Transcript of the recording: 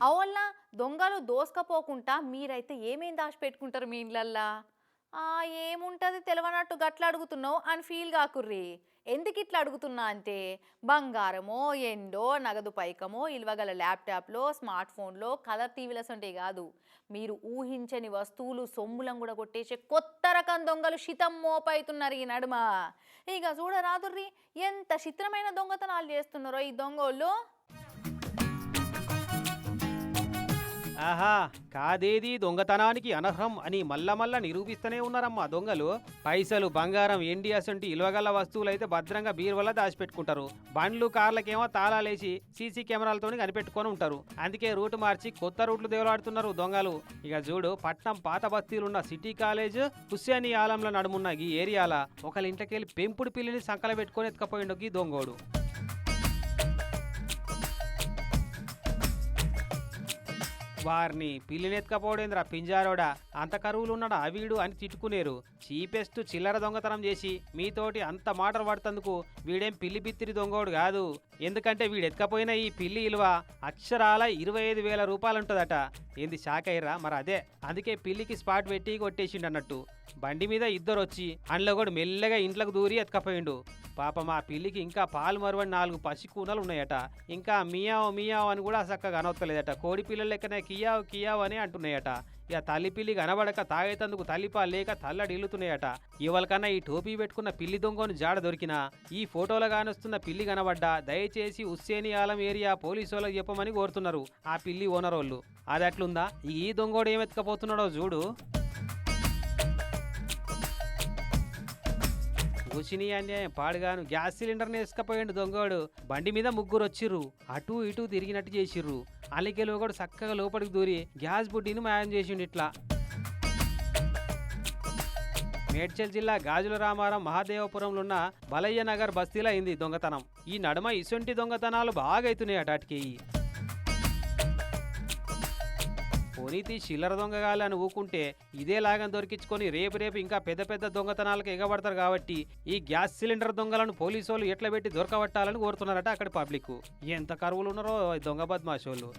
అవునా? దొంగలు దోసుకపోకుండా మీరైతే ఏమేం దాచిపెట్టుకుంటారు మీ ఇళ్ళల్లా? ఆ, ఏముంటది తెలియనట్టు గట్ల అడుగుతున్నావు అని ఫీల్ కాకుర్రి ఎందుకు ఇట్లా అడుగుతున్నా అంటే బంగారమో ఎండో నగదు పైకమో ఇల్వగల ల్యాప్టాప్లో స్మార్ట్ ఫోన్లో కలర్ టీవీల సొంటే కాదు. మీరు ఊహించని వస్తువులు సొమ్ములం కూడా కొట్టేసే కొత్త రకం దొంగలు శితం మోపైతున్నారు ఈ నడుమ. ఇక చూడరాదుర్రి ఎంత చిత్రమైన దొంగతనాలు చేస్తున్నారో ఈ దొంగోళ్ళు. ఆహా కాదేది దొంగతనానికి అనర్హం అని మల్ల మల్ల నిరూపిస్తూనే ఉన్నారమ్మా దొంగలు. పైసలు బంగారం ఎండి అసంటి ఇలువగల వస్తువులైతే భద్రంగా బీరువల్ల దాచిపెట్టుకుంటారు. బండ్లు కార్లకేమో తాళాలేసి సీసీ కెమెరాలతో కనిపెట్టుకొని ఉంటారు. అందుకే రూట్ మార్చి కొత్త రూట్లు దేవలాడుతున్నారు దొంగలు. ఇక చూడు పట్నం పాత బస్తీలున్న సిటీ కాలేజ్ హుస్సేని ఆలంలో నడుమున్న ఈ ఏరియాల ఒకళ్ళ ఇంట్లోకెళ్ళి పెంపుడు పిల్లిని సంకల పెట్టుకొని ఎత్తుకపోయిండు ఈ దొంగోడు. వారిని పిల్లినెత్తుకపోడేంద్రా పింజారోడా. అంత కరువులు ఉన్నాడా వీడు అని తిట్టుకునేరు. చీపెస్ట్ చిల్లర దొంగతనం చేసి మీతోటి అంత మాటలు పడుతందుకు వీడేం పిల్లి బిత్తిరి దొంగోడు కాదు. ఎందుకంటే వీడెత్తకపోయిన ఈ పిల్లి ఇలువ అక్షరాల ఇరవై ఐదు వేల రూపాయలుంటుందట ఏంది షాక్ అయ్యరా మరి అదే. అందుకే పిల్లికి స్పాట్ పెట్టి కొట్టేసిండు అన్నట్టు బండి మీద ఇద్దరు వచ్చి అండ్లో కూడా మెల్లగా ఇంట్లోకి దూరి ఎత్తుకపోయిండు. పాపం మా పిల్లికి ఇంకా పాలు మరువని నాలుగు పసి కూనలు ఉన్నాయట ఇంకా మియావ్ మియావ్ అని కూడా చక్కగా అనొత్తలేదట కోడి పిల్లల లెక్కనే కియావ్ కియావ్ అని అంటున్నాయట. ఇక తల్లి పిల్లి కనబడక తాగేతందుకు తల్లిపా లేక తల్లడి ఇల్లుతున్నాయట ఇవాళకన్నా ఈ టోపీ పెట్టుకున్న పిల్లి దొంగను జాడ దొరికినా ఈ ఫోటోలో కానొస్తున్న పిల్లి కనబడ్డా దయచేసి ఉస్సేని ఆలం ఏరియా పోలీసు వాళ్ళకి చెప్పమని కోరుతున్నారు ఆ పిల్లి ఓనర్ వాళ్ళు అది అట్లుందా ఈ దొంగోడు ఏమెత్తుకపోతున్నాడో చూడు. కూసిని అన్యాయం పాడుగాను గ్యాస్ సిలిండర్ని వేసుకపోయిండు దొంగోడు. బండి మీద ముగ్గురు వచ్చిర్రు. అటు ఇటు తిరిగినట్టు చేసిర్రు. అలికెలు లోగడు చక్కగా లోపలికి దూరి గ్యాస్ బుడ్డిని మాయం చేసిండు ఇట్లా. మేడ్చల్ జిల్లా గాజుల రామారం మహాదేవపురంలో ఉన్న బలయ్య నగర్ బస్తీలో అయింది దొంగతనం. ఈ నడుమ ఇసొంటి దొంగతనాలు బాగా అవుతున్నాయి అటాటికి పోనీతి చిల్లర దొంగగాలి అని ఊకుంటే ఇదే లాగం దొరికించుకొని రేపు రేపు ఇంకా పెద్ద పెద్ద దొంగతనాలకు ఎగబడతారు కాబట్టి ఈ గ్యాస్ సిలిండర్ దొంగలను పోలీసు వాళ్ళు ఎట్లా పెట్టి దొరకబట్టాలని కోరుతున్నారట అక్కడ పబ్లిక్ ఎంత కరువులు ఉన్నారో దొంగ బద్మాషోళ్ళు.